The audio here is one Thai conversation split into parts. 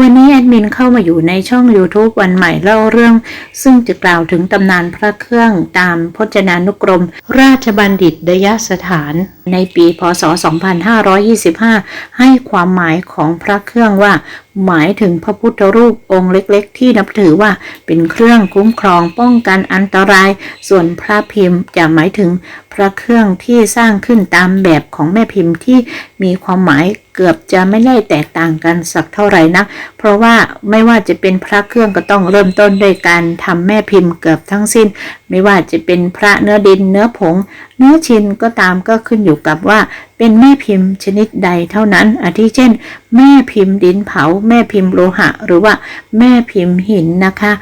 วันนี้แอดมินเข้ามาอยู่ในช่อง YouTube วันใหม่เล่าเรื่อง ซึ่งจะกล่าวถึงตำนานพระเครื่องตามพจนานุกรม ราชบัณฑิตยสถาน ในปีพศ 2525 ให้ความหมายของพระเครื่องว่า หมายถึงพระพุทธรูปองค์เล็กๆ ที่นับถือว่าเป็นเครื่องคุ้มครองป้องกันอันตราย ส่วนพระพิมพ์จะหมายถึงพระเครื่องที่สร้างขึ้นตามแบบของแม่พิมพ์ที่มีความหมาย เกือบจะไม่ได้แตกต่างกันสักเท่าไหร่นัก เพราะว่าไม่ว่าจะเป็นพระเครื่องก็ต้องเริ่มต้นด้วยการทำแม่พิมพ์เกือบทั้งสิ้น ไม่ว่าจะเป็นพระเนื้อดินเนื้อผง เนื้อชินก็ตามก็ขึ้นอยู่กับว่า เป็นแม่พิมพ์ชนิดใดเท่านั้น อาทิเช่น แม่พิมพ์ดินเผา แม่พิมพ์โลหะ หรือว่าแม่พิมพ์หินนะคะ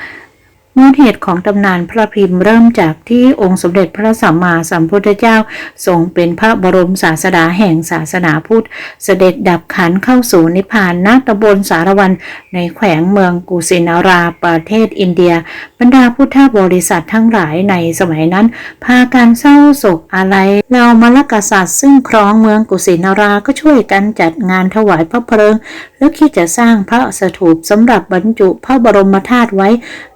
มูลเหตุของตำนานพระพิมพ์เริ่มจากที่องค์สมเด็จพระสัมมาสัมพุทธเจ้า ทรงเป็นพระบรมศาสดาแห่งศาสนาพุทธ เสด็จดับขันเข้าสู่นิพพานณตำบลสารวันในแขวงเมืองกุสินาราประเทศอินเดีย บรรดาพุทธบริษัททั้งหลายในสมัยนั้น พากันเศร้าโศกอะไรเหล่ามลกษัตริย์ซึ่งครองเมืองกุสินาราก็ช่วยกันจัดงานถวายพระเพลิงแล้วคิดจะสร้างพระสถูปสำหรับบรรจุพระบรมธาตุไว้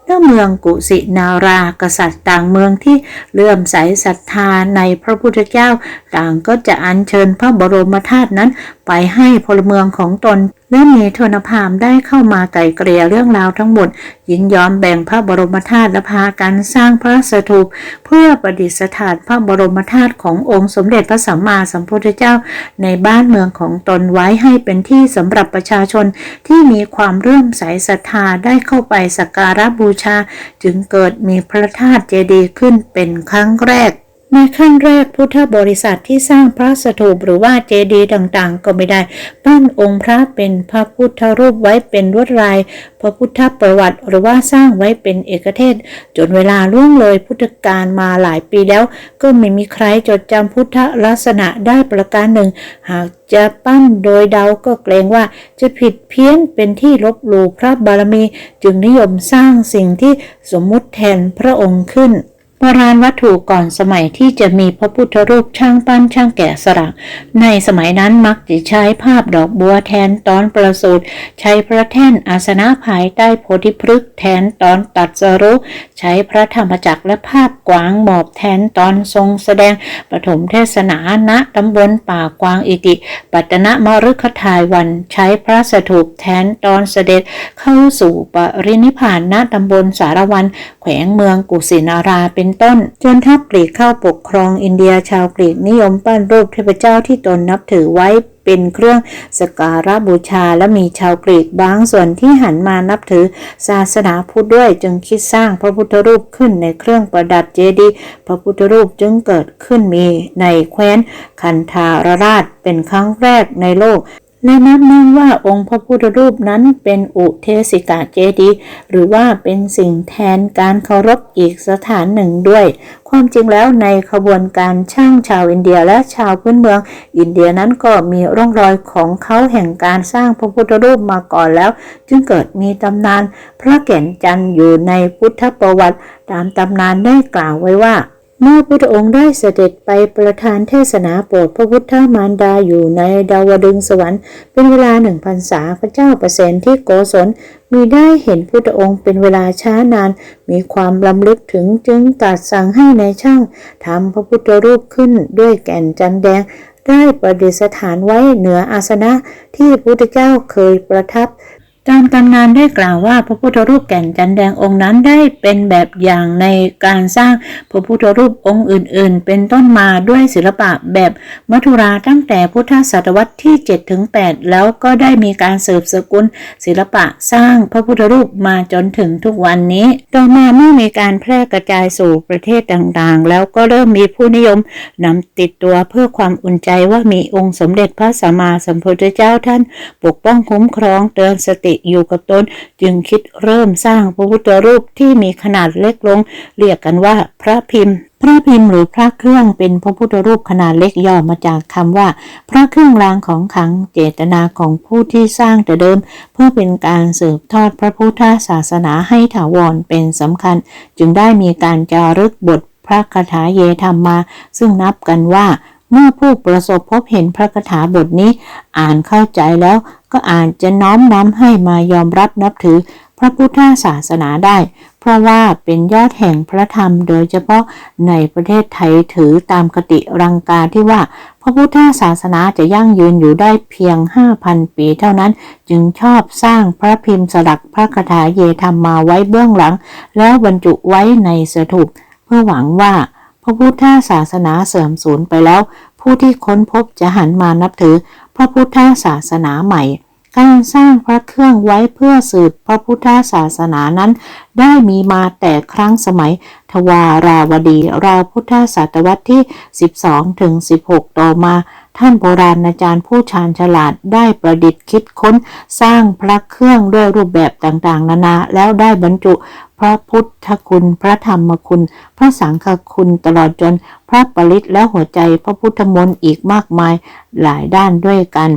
ณเมืองกุสินารา กษัตริย์ต่างเมืองที่เลื่อมใสศรัทธาในพระพุทธเจ้า ต่างก็จะอัญเชิญพระบรมธาตุนั้น ไปให้พลเมืองของตน และมีทนพามได้เข้ามาไกลเกลี่ยเรื่องราวทั้งหมดยินยอมแบ่งพระบรมธาตุและพากันสร้างพระสถูปเพื่อประดิษฐานพระบรมธาตุขององค์สมเด็จพระสัมมาสัมพุทธเจ้า ในบ้านเมืองของตนไว้ให้เป็นที่สำหรับประชาชนที่มีความเรื่อมใสศรัทธาได้เข้าไปสักการะบูชา จึงเกิดมีพระธาตุเจดีย์ขึ้นเป็นครั้งแรก ในขั้นแรกพุทธบริษัทที่สร้างพระสถูปหรือว่าเจดีย์ต่างๆ ก็ไม่ได้ ปั้นองค์พระเป็นพระพุทธรูปไว้เป็นลวดลาย พระพุทธประวัติหรือว่าสร้างไว้เป็นเอกเทศ จนเวลาล่วงเลยพุทธกาลมาหลายปีแล้ว ก็ไม่มีใครจดจำพุทธลักษณะได้ประการหนึ่ง หากจะปั้นโดยเดาก็เกรงว่าจะผิดเพี้ยนเป็นที่ลบหลู่พระบารมี จึงนิยมสร้างสิ่งที่สมมุติแทนพระองค์ขึ้น โบราณวัตถุก่อนสมัยที่จะมีพระพุทธรูปช่างปั้นช่างแกะสลัก ในสมัยนั้นมักจะใช้ภาพดอกบัวแทนตอนประสูติใช้พระแท่นอาสนะภายใต้โพธิพฤกษ์แทนตอนตัดสรุปใช้พระธรรมจักรและภาพกวางหมอบแทนตอนทรงแสดงปฐมเทศนาณตำบลป่ากวางอิติ ปัตตนมฤคทายวัน ใช้พระสถูปแทนตอนเสด็จเข้าสู่ปรินิพพานณตำบลสารวัน แขวงเมืองกุสินาราเป็นต้น จนทัพกรีกเข้าปกครองอินเดียชาวกรีกนิยมปั้นรูปเทพเจ้าที่ตนนับถือไว้เป็นเครื่องสกการะบูชาและมีชาวกรีกบางส่วนที่หันมานับถือศาสนาพุทธด้วยจึงคิดสร้างพระพุทธรูปขึ้นในเครื่องประดับเจดีย์พระพุทธรูปจึงเกิดขึ้นมีในแคว้นคันธารราชเป็นครั้งแรกในโลก และนับเนื่องว่าองค์พระพุทธรูปนั้นเป็นอุเทสิกาเจดีหรือว่าเป็นสิ่งแทนการเคารพอีกสถานหนึ่งด้วย ความจริงแล้วในขบวนการช่างชาวอินเดียและชาวพื้นเมือง อินเดียนั้นก็มีร่องรอยของเขาแห่งการสร้างพระพุทธรูปมาก่อนแล้ว จึงเกิดมีตำนาน พระแก่นจันทร์อยู่ในพุทธประวัติ ตามตำนานได้กล่าวไว้ว่า เมื่อพระองค์ได้เสด็จไปประทานเทศนาโปรดพระพุทธมารดาอยู่ในดาวดึงสวรรค์ เป็นเวลาหนึ่งพรรษาพระเจ้าประเสนที่โกศลมีได้เห็นพุทธองค์เป็นเวลาช้านาน มีความลำลึกถึงจึงตรัสสั่งให้ในช่างทำพระพุทธรูปขึ้นด้วยแก่นจันแดง ได้ประดิษฐานไว้เหนืออาสนะที่พระพุทธเจ้าเคยประทับ ตามตำนานได้กล่าวว่าพระพุทธรูปแก่นจันแดงองค์นั้นได้เป็นแบบอย่างในการสร้างพระพุทธรูปองค์อื่น ๆ เป็นต้นมาด้วยศิลปะแบบมัทุราตั้งแต่พุทธศตวรรษที่7-8แล้วก็ได้มีการสืบสกุลศิลปะสร้างพระพุทธรูปมาจนถึงทุกวันนี้ ต่อมาเมื่อมีการแพร่กระจายสู่ประเทศต่างๆ แล้วก็เริ่มมีผู้นิยมนำติดตัวเพื่อความอุ่นใจว่ามีองค์สมเด็จพระสัมมาสัมพุทธเจ้าท่าน ปกป้องคุ้มครองเตือนสติอยู่กับตน จึงคิดเริ่มสร้างพระพุทธรูปที่มีขนาดเล็กลง เรียกกันว่าพระพิมพ์พระพิมพ์หรือพระเครื่องเป็นพระพุทธรูปขนาดเล็กย่อมาจากคำว่า พระเครื่องรางของขังเจตนาของผู้ที่สร้างแต่เดิม เพื่อเป็นการสืบทอดพระพุทธศาสนาให้ถาวรเป็นสำคัญ จึงได้มีการจารึกบทพระคาถาเยธรรมมา ซึ่งนับกันว่า เมื่อผู้ประสบพบเห็นพระคาถาบทนี้ อ่านเข้าใจแล้วก็อาจจะน้อมนำให้มายอมรับนับถือพระพุทธศาสนาได้ เพราะว่าเป็นยอดแห่งพระธรรมโดยเฉพาะในประเทศไทยถือตามคติรังกาที่ว่า พระพุทธศาสนาจะยั่งยืนอยู่ได้เพียง 5,000 ปีเท่านั้น จึงชอบสร้างพระพิมพ์สลักพระคาถาเยธรรมมาไว้เบื้องหลัง แล้วบรรจุไว้ในสถูปเพื่อหวังว่า พระพุทธศาสนาเสื่อมสูญไปแล้ว ผู้ที่ค้นพบจะหันมานับถือ พระพุทธศาสนาใหม่ การสร้างพระเครื่องไว้เพื่อสืบพระพุทธศาสนานั้น ได้มีมาแต่ครั้งสมัย ทวาราวดีราวพุทธศตวรรษที่ 12ถึง16 ต่อมาท่านโบราณอาจารย์ผู้ชาญฉลาดได้ประดิษฐ์คิดค้น สร้างพระเครื่องด้วยรูปแบบต่างๆ นานา แล้วได้บรรจุ พระพุทธคุณ พระธรรมคุณ พระสังฆคุณตลอดจนพระปริตและหัวใจพระพุทธมนต์อีกมากมายหลายด้านด้วยกัน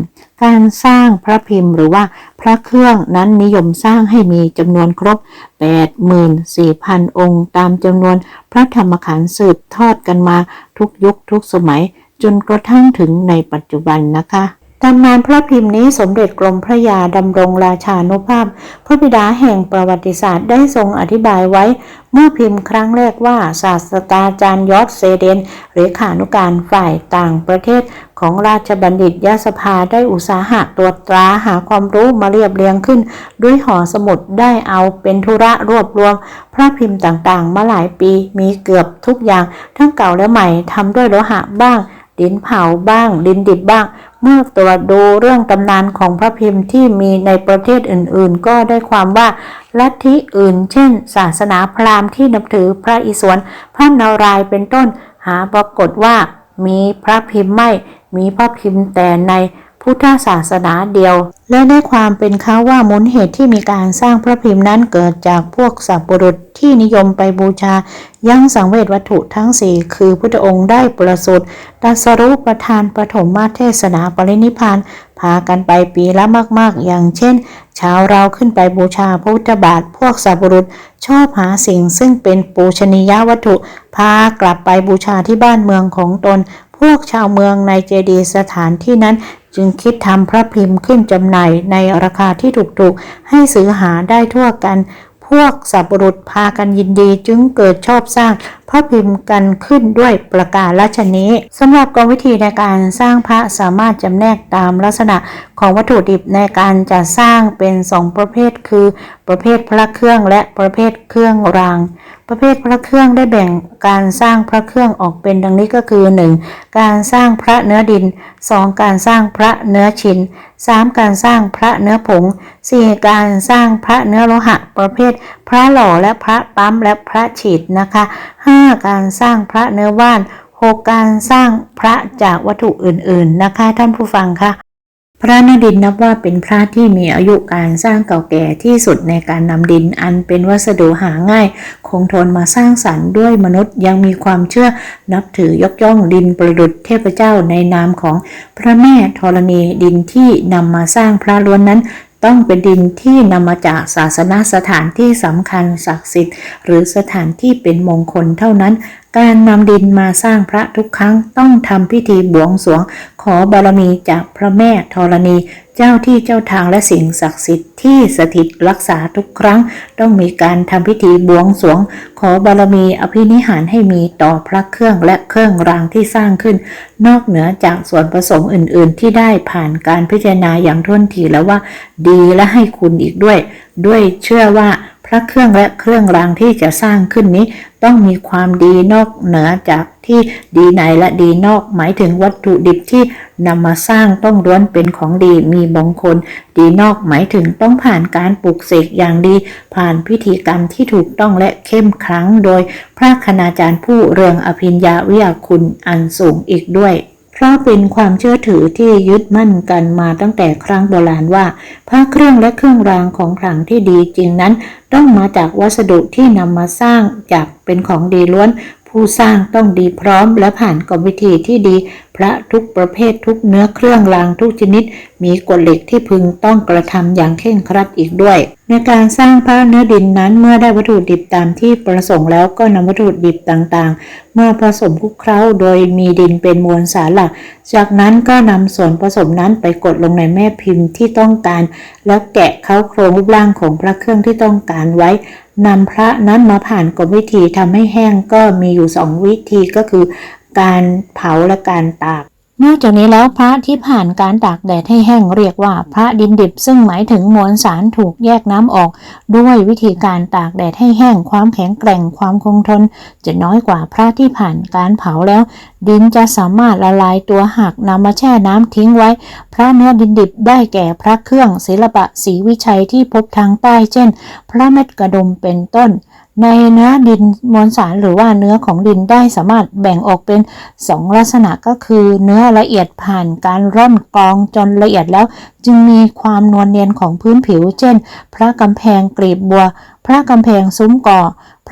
การสร้างพระพิมพ์หรือว่าพระเครื่องนั้นนิยมสร้างให้มีจำนวนครบ 84,000 องค์ ตามจำนวนพระธรรมขันธ์สืบทอดกันมาทุกยุคทุกสมัย จนกระทั่งถึงในปัจจุบันนะคะ ตำนานพระพิมพ์นี้สมเด็จกรมพระยาดำรงราชานุภาพ พระบิดาแห่งประวัติศาสตร์ได้ทรงอธิบายไว้ เมื่อพิมพ์ครั้งแรกว่าศาสตราจารย์ยอดเซเดนเลขานุการฝ่ายต่างประเทศของราชบัณฑิตยสภาได้อุตสาหะตรวจตราหาความรู้มาเรียบเรียงขึ้น ด้วยหอสมุดได้เอาเป็นธุระรวบรวม พระพิมพ์ต่างๆ มาหลายปีมีเกือบทุกอย่าง ทั้งเก่าและใหม่ทำด้วยโลหะบ้าง ดินเผาบ้าง ดินดิบบ้าง เมื่อตรวจดูเรื่องตำนานของพระพิมพ์ที่มีในประเทศอื่นๆ ก็ได้ความว่าลัทธิอื่น เช่น ศาสนาพราหมณ์ที่นับถือพระอิศวรพระนารายเป็นต้น หาปรากฏว่ามีพระพิมพ์ไม่ มีพระพิมพ์แต่ใน พุทธศาสนาเดียว และได้ความเป็นเขาว่ามูลเหตุที่มีการสร้างพระพิมพ์นั้นเกิดจากพวกสัพบุรุษที่นิยมไปบูชา ยังสังเวชวัตถุทั้งสี่คือพุทธองค์ได้ประสูติตรัสรู้ประทานปฐมมาเทศนาปรินิพานพากันไปปีละมากๆ อย่างเช่น ชาวเราขึ้นไปบูชาพระพุทธบาท พวกสัพบุรุษชอบหาสิ่งซึ่งเป็นปูชนียวัตถุ พากลับไปบูชาที่บ้านเมืองของตนพวกชาวเมืองในเจดีสถานที่นั้น จึงคิดทำพระพิมพ์ขึ้นจำหน่ายในราคาที่ถูกๆ ให้ซื้อหาได้ทั่วกัน พวกสับรุษพากันยินดีจึงเกิดชอบสร้าง พระพิมพ์กันขึ้นด้วยประการละชนี้สำหรับกรรมวิธีในการสร้างพระสามารถจำแนกตามลักษณะของวัตถุดิบในการจะสร้างเป็นสองประเภท คือ ประเภทพระเครื่องและประเภทเครื่องราง ประเภทพระเครื่องได้แบ่งการสร้างพระเครื่องออกเป็นดังนี้ก็คือ 1. การสร้างพระเนื้อดิน 2. การสร้างพระเนื้อชิน 3. การสร้างพระเนื้อผง 4. การสร้างพระเนื้อโลหะ ประเภท พระหล่อและพระปั๊มและพระฉีดนะคะ 5. การสร้างพระเนื้อว่าน 6. การสร้างพระจากวัตถุอื่นๆนะคะ ท่านผู้ฟังคะพระนดินนับว่าเป็นพระที่มีอายุการสร้างเก่าแก่ที่สุดในการนำดินอันเป็นวัสดุหาง่าย คงทนมาสร้างสรรค์ด้วยมนุษย์ยังมีความเชื่อนับถือยกย่องดินประดุษเทพเจ้าในนามของพระแม่ธรณีดินที่นำมาสร้างพระล้วนนั้น ต้องเป็นดินที่นำมาจากศาสนาสถานที่สำคัญศักดิ์สิทธิ์ หรือสถานที่เป็นมงคลเท่านั้นการนำดินมาสร้างพระทุกครั้งต้องทำพิธีบวงสรวง ขอบารมีจากพระแม่ธรณี เจ้าที่เจ้าทางและสิ่งศักดิ์สิทธิ์ที่สถิตรักษาทุกครั้ง ต้องมีการทำพิธีบวงสรวง ขอบารมีอภินิหารให้มีต่อพระเครื่องและเครื่องรางที่สร้างขึ้น นอกเหนือจากส่วนผสมอื่น ๆ ที่ได้ผ่านการพิจารณาอย่างท่วนทีแล้วว่า ดีและให้คุณอีกด้วย ด้วยเชื่อว่า พระเครื่องและเครื่องรางที่จะสร้างขึ้นนี้ ต้องมีความดีนอกเหนือจากที่ดีในและดีนอกหมายถึงวัตถุดิบที่นำมาสร้างต้องล้วนเป็นของดีมีมงคล ดีนอกหมายถึงต้องผ่านการปลูกเสกอย่างดี ผ่านพิธีกรรมที่ถูกต้องและเข้มขลังโดย พระคณาจารย์ผู้เรืองอภิญญาวิยาคุณอันสูงอีกด้วย เพราะเป็นความเชื่อถือที่ยึดมั่นกันมาตั้งแต่ครั้งโบราณว่าพระเครื่องและเครื่องรางของขลังที่ดีจริงนั้น ต้องมาจากวัสดุที่นำมาสร้างจากเป็นของดีล้วน ผู้สร้างต้องดีพร้อมและผ่านกรรมวิธีที่ดี พระทุกประเภททุกเนื้อเครื่องรางทุกชนิด มีกฎเหล็กที่พึงต้องกระทำอย่างเคร่งครัดอีกด้วย ในการสร้างพระเนื้อดินนั้นเมื่อได้วัตถุดิบตามที่ประสงค์แล้วก็นำวัตถุดิบต่างๆเมื่อผสมคลุกเคล้าโดยมีดินเป็นมวลสารหลัก จากนั้นก็นำส่วนผสมนั้นไปกดลงในแม่พิมพ์ที่ต้องการ แล้วแกะเข้าโครงรูปร่างของพระเครื่องที่ต้องการไว้ นำพระนั้นมาผ่านกรรมวิธีทำให้แห้งก็มีอยู่สองวิธีก็คือ การเผาและการตาก นอกจากนี้แล้วพระที่ผ่านการตากแดดให้แห้งเรียกว่าพระดินดิบ ซึ่งหมายถึงมวลสารถูกแยกน้ำออก ด้วยวิธีการตากแดดให้แห้งความแข็งแกร่งความคงทน จะน้อยกว่าพระที่ผ่านการเผาแล้ว ดินจะสามารถละลายตัวหากนำมาแช่น้ำทิ้งไว้ พระเนื้อดินดิบได้แก่พระเครื่องศิลปะศรีวิชัยที่พบทางใต้เช่น พระเม็ดกระดุมเป็นต้น ในเนื้อดินมวลสารหรือว่าเนื้อของดินได้สามารถแบ่งออกเป็นสองลักษณะก็คือเนื้อละเอียดผ่านการร่อนกรองจนละเอียดแล้ว จึงมีความนวลเนียนของพื้นผิว เช่น พระกำแพงกรีบบัว พระกำแพงซุ้มก่อ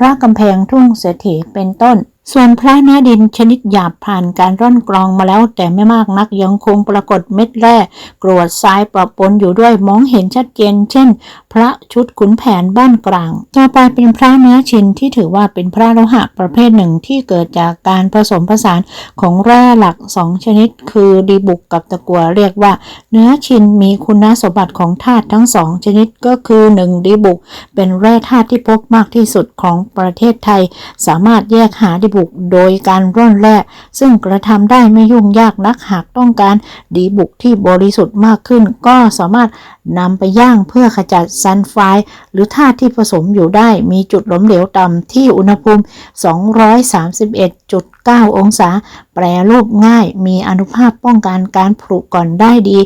พระกำแพงทุ่งเศรษฐีเป็นต้น ส่วนพระเนื้อดินชนิดหยาบผ่านการร่อนกรองมาแล้วแต่ไม่มากนักยังคงปรากฏเม็ดแร่กรวดทรายประปนอยู่ด้วยมองเห็นชัดเจน เช่น พระชุดขุนแผนบ้านกลาง ต่อไปเป็นพระเนื้อชินที่ถือว่าเป็นพระโลหะประเภทหนึ่งที่เกิดจากการผสมผสานของแร่หลักสองชนิด คือดีบุกกับตะกัวเรียกว่า เนื้อชินมีคุณสมบัติของธาตุทั้งสองชนิดก็คือ 1. ดีบุก เป็นแร่ธาตุที่พบมากที่สุดของประเทศไทย สามารถแยกหาดีบุกโดยการร่อนแร่ซึ่งกระทำได้ไม่ยุ่งยากนักหากต้องการดีบุกที่บริสุทธิ์มากขึ้น ก็สามารถนำไปย่างเพื่อขจัดซัลไฟหรือธาตุที่ผสมอยู่ได้มีจุดหล้มเหลวต่ำที่อุณหภูมิ 231.9 องศา แปรรูปง่ายมีอนุภาพป้องกันการผุก่อนได้ดี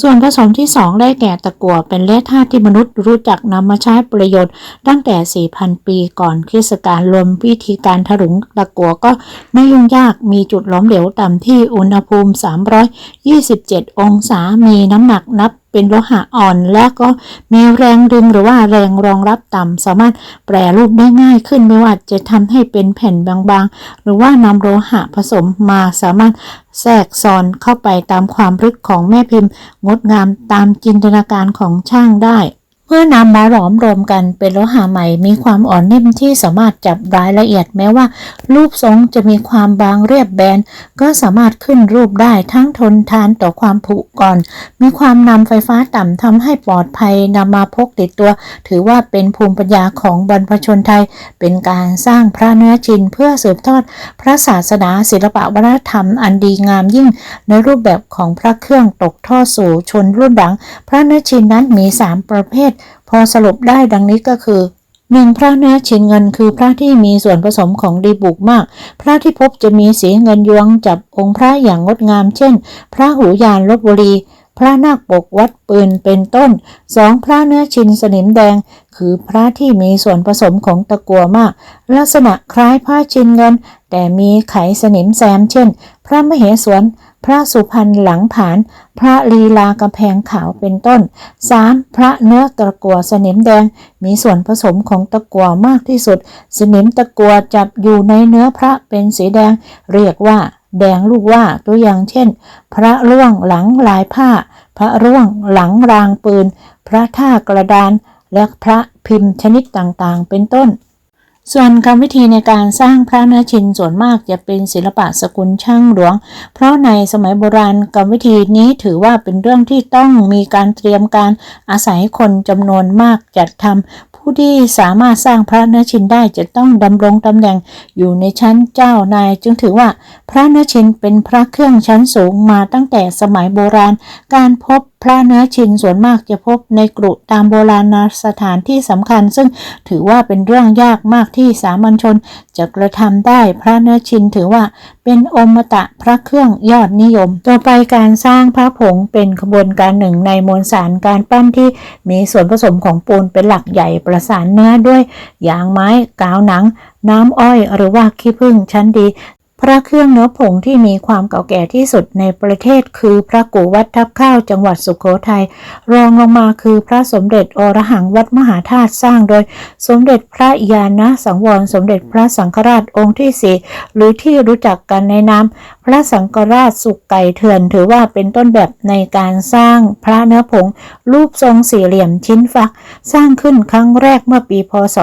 ส่วนผสมที่ 2 ได้แก่ตะกั่วเป็นแร่ธาตุที่มนุษย์รู้จักนำมาใช้ประโยชน์ ตั้งแต่ 4,000 ปีก่อนคริสต์กาลรวมวิธีการถลุงตะกั่วก็ไม่ยุ่งยากมีจุดหล้มเหลวต่ำที่อุณหภูมิ 327 องศามีน้ำหนักนับ เป็นโลหะอ่อน และก็มีแรงดึงหรือว่าแรงรองรับต่ำสามารถแปรรูปได้ง่ายขึ้นไม่ว่าจะทำให้เป็นแผ่นบางๆ หรือว่านำโลหะผสมมาสามารถแทรกซ้อนเข้าไปตามความรึกของแม่พิมพ์ งดงามตามจินตนาการของช่างได้ มื่อนำมาหลอมรวมกันเป็นโลหะใหม่มีความอ่อนนิ่มที่สามารถจับรายละเอียดแม้ว่า รูปทรงจะมีความบางเรียบแบน ก็สามารถขึ้นรูปได้ทั้งทนทานต่อความผุก่อน มีความนำไฟฟ้าต่ำทำให้ปลอดภัยนำมาพกติดตัว ถือว่าเป็นภูมิปัญญาของบรรพชนไทย เป็นการสร้างพระเนื้อจินเพื่อสืบทอด พระศาสนาศิลปวัฒนธรรมอันดีงามยิ่ง ในรูปแบบของพระเครื่องตกทอดสู่ชนรุ่นหลัง พระเนื้อชินนั้นมี 3 ประเภท อสรุปได้ดังนี้ก็คือหนึ่งพระเนื้อชินเงินคือพระที่มีส่วนผสมของดีบุกมาก พระที่พบจะมีสีเงินยวงจับองค์พระอย่างงดงาม เช่น พระหูยานลบบุรี พระนาคปกวัดปืนเป็นต้นสองพระเนื้อชินสนิมแดง คือพระที่มีส่วนผสมของตะกัวมาก ลักษณะคล้ายผ้าชินเงิน แต่มีไขสนิมแซม เช่น พระมเหสวน พระสุพรรณหลังผาน พระลีลากำแพงขาวเป็นต้น 3. พระเนื้อตะกัวสนิมแดง มีส่วนผสมของตะกัวมากที่สุด สนิมตะกัวจับอยู่ในเนื้อพระเป็นสีแดง เรียกว่า แดงลูกว่าตัวอย่างเช่น พระร่วงหลังลายผ้า พระร่วงหลังรางปืน พระท่ากระดาน และพระพิมพ์ชนิดต่างๆ เป็นต้น ส่วนกรรมวิธีในการสร้างพระนื้อชินส่วนมากจะเป็นศิลปะสกุลช่างหลวง เพราะในสมัยโบราณกรรมวิธีนี้ถือว่าเป็นเรื่องที่ต้องมีการเตรียมการอาศัยคนจำนวนมากจัดทำ ผู้ที่สามารถสร้างพระเนชินได้จะต้องดำรงตำแหน่งอยู่ในชั้นเจ้านาย จึงถือว่าพระเนชินเป็นพระเครื่องชั้นสูงมาตั้งแต่สมัยโบราณ การพบพระเนื้อชินส่วนมากจะพบในกรุตามโบราณสถานที่สำคัญ ซึ่งถือว่าเป็นเรื่องยากมากที่สามัญชน จะกระทำได้พระเนชินถือว่าเป็นอมตะพระเครื่องยอดนิยม ต่อไปการสร้างพระผงเป็นขบวนการหนึ่งในมวลสารการปั้นที่มีส่วนผสมของปูนเป็นหลักใหญ่ประสานเนื้อด้วยยางไม้กาวหนังน้ำอ้อยหรือว่าขี้ผึ้งชั้นดี พระเครื่องเนื้อผงที่มีความเก่าแก่ที่สุดในประเทศคือพระกูวัดทับข้าวจังหวัดสุโขทัยรองลงมาคือพระสมเด็จอรหังวัดมหาธาตุสร้างโดย สมเด็จพระยาณสังวรสมเด็จพระสังฆราชองค์ที่สี่หรือที่รู้จักกันในนามพระสังฆราชสุกไก่เถื่อน ถือว่าเป็นต้นแบบในการสร้างพระเนื้อผง รูปทรงสี่เหลี่ยมชิ้นฟัก สร้างขึ้นครั้งแรกเมื่อปีพศ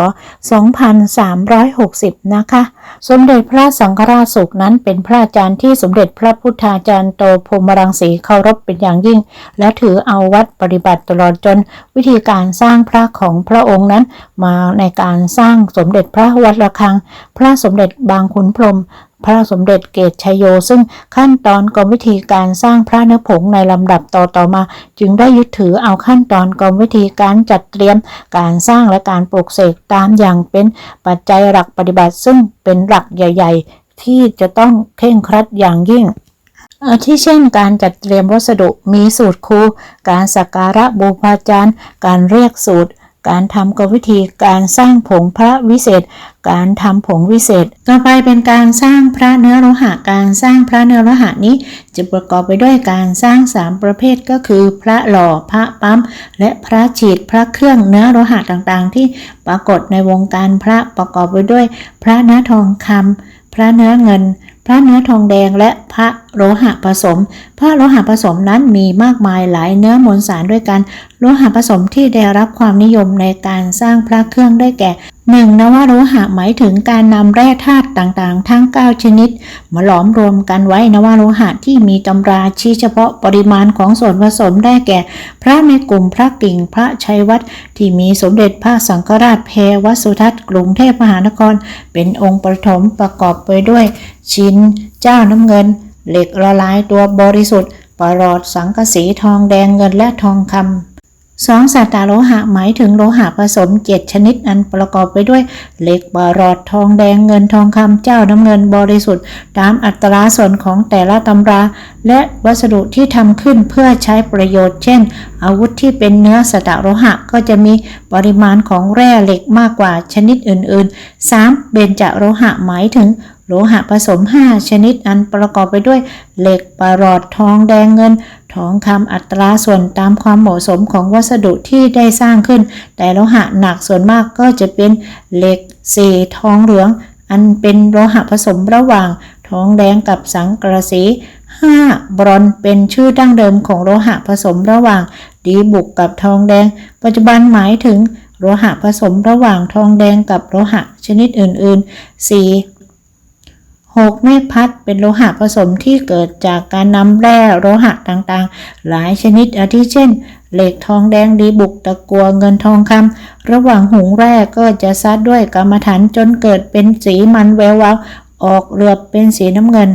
2360 นะคะ สมเด็จพระสังฆราชสุกนั้นเป็นพระอาจารย์ที่สมเด็จพระพุทธาจารย์โตพรมรังสีเคารพเป็นอย่างยิ่ง และถือเอาวัดปฏิบัติตลอดจนวิธีการสร้างพระของพระองค์นั้น มาในการสร้างสมเด็จพระวัดระฆัง พระสมเด็จบางขุนพรมพระสมเด็จเกตชยโย ซึ่งขั้นตอนกรรมวิธีการสร้างพระเนื้อผงในลำดับต่อต่อมา จึงได้ยึดถือเอาขั้นตอนกรรมวิธีการจัดเตรียม การสร้างและการปลูกเสกตามอย่างเป็นปัจจัยหลักปฏิบัติซึ่งเป็นหลักใหญ่ ๆ ที่จะต้องเคร่งครัดอย่างยิ่งอาทิเช่นการจัดเตรียมวัสดุมีสูตรครู การสักการะบูชาจารย์ การเรียกสูตร การทำกรรมวิธี การสร้างผงพระวิเศษ การทำผงวิเศษ ต่อไปเป็นการสร้างพระเนื้อโลหะ การสร้างพระเนื้อโลหะนี้ จะประกอบไปด้วยการสร้างสามประเภทก็คือ พระหล่อ พระปั๊ม และพระฉีด พระเครื่องเนื้อโลหะต่างๆ ที่ปรากฏในวงการพระประกอบไปด้วย พระเนื้อทองคำ พระเนื้อเงิน พระเนื้อทองแดงและพระ โลหะผสมพระโลหะผสมนั้นมีมากมายหลายเนื้อมวลสารด้วยกัน โลหะผสมที่ได้รับความนิยมในการสร้างพระเครื่องได้แก่ 1. นวโลหะหมายถึงการนำแร่ธาตุต่างๆ ทั้ง 9 ชนิด มาหลอมรวมกันไว้นวโลหะที่มีตำราชี้เฉพาะปริมาณของส่วนผสมได้แก่ พระในกลุ่มพระกิ่งพระชัยวัฒน์ที่มีสมเด็จพระสังฆราชเพวัดสุทัศน์กรุงเทพมหานคร เป็นองค์ประถมประกอบไปด้วย ชิ้นเจ้าน้ำเงิน เหล็กละลายตัวบริสุทธิ์ปลอดสังกะสีทองแดงเงินและทองคำสองสัตตาโลหะหมายถึงโลหะผสมเจ็ดชนิดอันประกอบไปด้วยเหล็กบารอดทองแดงเงินทองคำเจ้าน้ำเงินบริสุทธิ์ ตามอัตราส่วนของแต่ละตำรา และวัสดุที่ทำขึ้นเพื่อใช้ประโยชน์ เช่น อาวุธที่เป็นเนื้อสัตตโลหะก็จะมีปริมาณของแร่เหล็กมากกว่าชนิดอื่นๆ 3. เบญจโลหะหมายถึง โลหะผสม 5 ชนิดอันประกอบไปด้วย เหล็กปรอดทองแดงเงิน ทองคำอัตราส่วนตามความเหมาะสมของวัสดุที่ได้สร้างขึ้น แต่โลหะหนักส่วนมากก็จะเป็นเหล็กเศษทองเหลือง อันเป็นโลหะผสมระหว่าง ทองแดงกับสังกะสี 5. บรอนเป็นชื่อดั้งเดิมของโลหะผสมระหว่าง ดีบุกกับทองแดง ปัจจุบันหมายถึงโลหะผสมระหว่างทองแดงกับโลหะชนิดอื่นๆ 4. 6. เมฆพัดเป็นโลหะผสมที่เกิดจากการนำแร่โลหะต่างๆ หลายชนิดอาทิเช่น เหล็กทองแดงดีบุกตะกัวเงินทองคำระหว่างหุงแร่ก็จะซัดด้วยกรรมฐานจนเกิดเป็นสีมันแวววาวออกเหลือบเป็นสีน้ำเงิน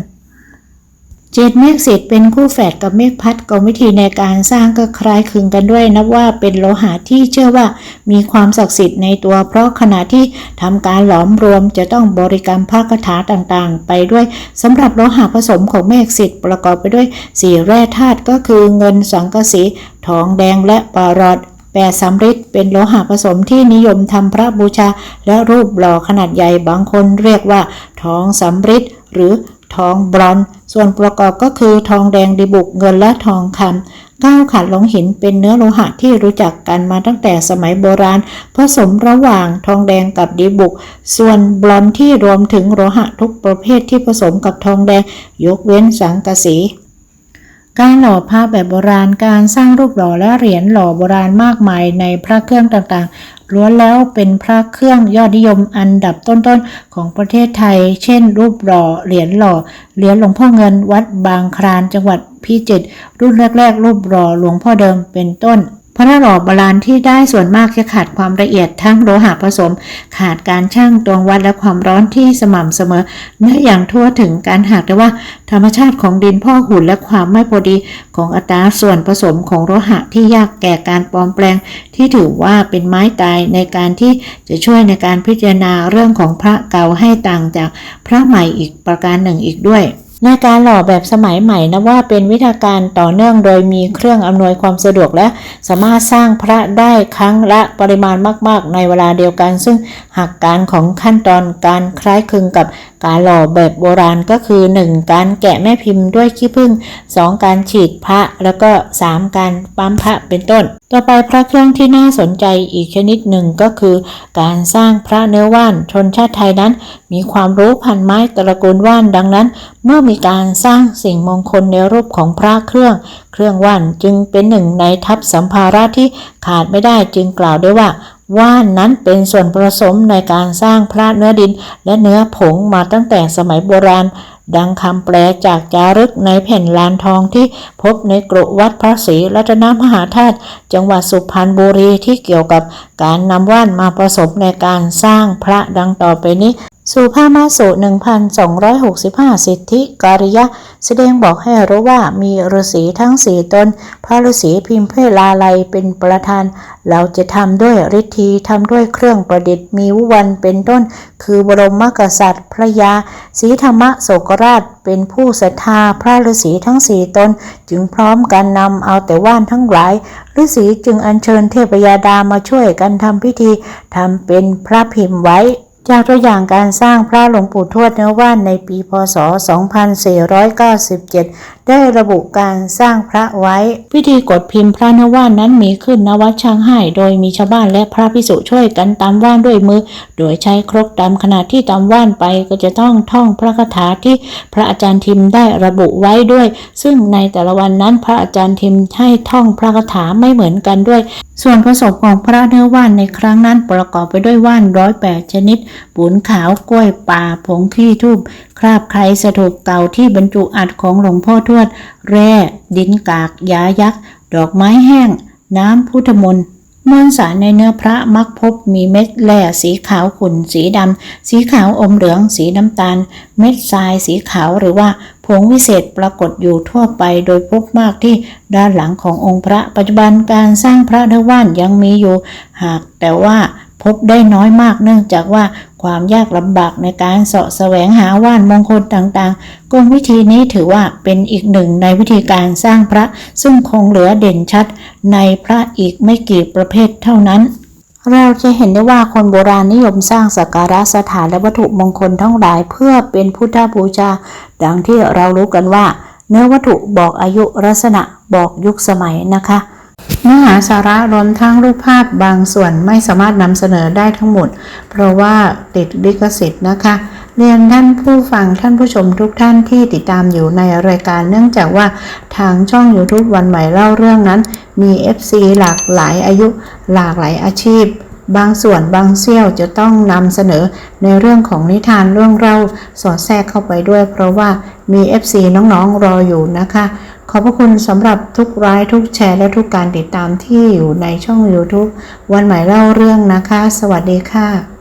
เจ็ดเมฆสิทธิ์เป็นคู่แฝดกับเมฆพัดกรรมวิธีในการสร้างก็คล้ายคลึงกันด้วย นับว่าเป็นโลหะที่เชื่อว่ามีความศักดิ์สิทธิ์ในตัว เพราะขณะที่ทำการหลอมรวมจะต้องบริกรรมพระคาถาต่างๆ ไปด้วยสำหรับโลหะผสมของเมฆสิทธิ์ประกอบไปด้วยสี่แร่ธาตุก็คือเงินสังกะสีทองแดงและปารอดแปดสำริดเป็นโลหะผสมที่นิยมทำพระบูชาและรูปหล่อขนาดใหญ่บางคนเรียกว่าทองสำริดหรือ ทองบรอนส่วนประกอบก็คือทองแดงดีบุกเงินและทองคำก้าวขัดหลงหินเป็นเนื้อโลหะที่รู้จักกันมาตั้งแต่สมัยโบราณ ผสมระหว่างทองแดงกับดีบุก ส่วนบรอนที่รวมถึงโลหะทุกประเภทที่ผสมกับทองแดง ยกเว้นสังกะสีการหล่อพระแบบโบราณ การสร้างรูปหล่อและเหรียญหล่อโบราณมากมายในพระเครื่องต่างๆ ล้วนแล้วเป็นพระเครื่องยอดนิยมอันดับต้นๆของประเทศไทย เช่น รูปหล่อเหรียญหล่อเหรียญหลวงพ่อเงินวัดบางครานจังหวัดพิจิตรรุ่นแรก ๆ รูปหล่อหลวงพ่อเดิมเป็นต้น พระหล่อโบราณที่ได้ส่วนมากจะขาดความละเอียดทั้งโลหะผสม ขาดการชั่งตวงวัดและความร้อนที่สม่ำเสมอเนื้ออย่างทั่วถึงการหากได้ว่า ธรรมชาติของดินพ่อหุ่นและความไม่พอดีของอัตราส่วนผสมของโลหะที่ยากแก่การปลอมแปลง ที่ถือว่าเป็นไม้ตายในการที่จะช่วยในการพิจารณาเรื่องของพระเก่าให้ต่างจากพระใหม่อีกประการหนึ่งอีกด้วย ในการหล่อแบบสมัยใหม่นะว่าเป็นวิธีการต่อเนื่องโดยมีเครื่องอำนวยความสะดวกและสามารถสร้างพระได้ครั้งละปริมาณมาก ๆ ในเวลาเดียวกัน ซึ่งหากการของขั้นตอนการคล้ายคลึงกับการหล่อแบบโบราณก็คือ 1. การแกะแม่พิมพ์ด้วยขี้ผึ้ง 2. การฉีดพระ แล้วก็ 3. การปั๊มพระเป็นต้น ต่อไปพระเครื่องที่น่าสนใจอีกชนิดหนึ่งก็คือ การสร้างพระเนื้อว่านชนชาติไทยนั้น มีความรู้พันไม้ตระกูลว่านดังนั้น เมื่อมีการสร้างสิ่งมงคลในรูปของพระเครื่อง เครื่องว่านจึงเป็นหนึ่งในทัพสัมภาระที่ขาดไม่ได้จึงกล่าวได้ว่า ว่านนั้นเป็นส่วนผสมในการสร้างพระเนื้อดินและเนื้อผงมาตั้งแต่สมัยโบราณ ดังคำแปลจากจารึกในแผ่นลานทองที่พบในกรุวัดพระศรีรัตนมหาธาตุจังหวัดสุพรรณบุรีที่เกี่ยวกับการนำว่านมาผสมในการสร้างพระดังต่อไปนี้ สุภามาสุ1265 สิทธิกริยะ แสดงบอกให้รู้ว่ามีฤาษีทั้งสี่ตน พระฤาษีพิมพ์เพลาลัยเป็นประธาน เราจะทำด้วยฤทธีทำด้วยเครื่องประดิษฐ์มีวุวันเป็นต้น คือบรมกษัตริย์พระยาศรีธรรมโศกราชเป็นผู้ศรัทธาพระฤาษีทั้งสี่ตน จึงพร้อมกันนำเอาแต่ว่านทั้งหลายฤาษีจึงอัญเชิญเทพยาดามาช่วยกันทำพิธีทำเป็นพระพิมพ์ไว้ จากตัวอย่างการสร้างพระหลวงปู่ทวดเนื้อว่านในปีพศ 2497 ได้ระบุการสร้างพระไว้ พิธีกดพิมพ์พระนว่านนั้นมีขึ้นณวัดช่างให้โดยมีชาวบ้านและพระภิกษุช่วยกันตามว่านด้วยมือ โดยใช้ครกตามขนาดที่ตามว่านไปก็จะต้องท่องพระคาถาที่พระอาจารย์ทิมได้ระบุไว้ด้วย ซึ่งในแต่ละวันนั้นพระอาจารย์ทิมให้ท่องพระคาถาไม่เหมือนกันด้วยส่วนผสมของพระเนื้อว่านในครั้งนั้นประกอบไปด้วยว่านร้อยแปดชนิดปูนขาวกล้วยป่าผงขี้ทูบคราบไครสถูปเก่าที่บรรจุอัดของหลวงพ่อทวด แร่ ดินกาก ยายักษ์ ดอกไม้แห้ง น้ำพุทธมนต์มวลสารในเนื้อพระมักพบมีเม็ดแร่สีขาวขุ่นสีดำ สีขาวอมเหลือง สีน้ำตาล เม็ดทรายสีขาวหรือว่าผงวิเศษปรากฏอยู่ทั่วไปโดยพบมากที่ด้านหลังขององค์พระปัจจุบันการสร้างพระเทว่านยังมีอยู่ หากแต่ว่า พบได้น้อยมากเนื่องจากว่าความยากลำบากในการเสาะแสวงหาว่านมงคลต่างๆ กลวิธีนี้ถือว่าเป็นอีกหนึ่งในวิธีการสร้างพระซึ่งคงเหลือเด่นชัดในพระอีกไม่กี่ประเภทเท่านั้นเราจะเห็นได้ว่าคนโบราณนิยมสร้างสักการะสถานและวัตถุมงคลทั้งหลายเพื่อเป็นพุทธบูชา ดังที่เรารู้กันว่า เนื้อวัตถุบอกอายุลักษณะบอกยุคสมัยนะคะ เนื้อหาสาระรวมทั้งรูปภาพบางส่วนไม่สามารถนำเสนอได้ทั้งหมด เพราะว่าติดลิขสิทธิ์นะคะ เรียนท่านผู้ฟังท่านผู้ชมทุกท่านที่ติดตามอยู่ในรายการ เนื่องจากว่าทางช่อง YouTube วันใหม่เล่าเรื่องนั้น มี FC หลากหลายอายุหลากหลายอาชีพ บางส่วนบางเสี้ยวจะต้องนำเสนอในเรื่องของนิทานเรื่องเล่าสอดแทรกเข้าไปด้วย เพราะว่ามี FC น้องๆรออยู่นะคะ ขอบพระคุณสำหรับทุกไลค์ทุกแชร์และทุกการติดตามที่อยู่ในช่อง YouTube วันใหม่เล่าเรื่องนะคะ สวัสดีค่ะ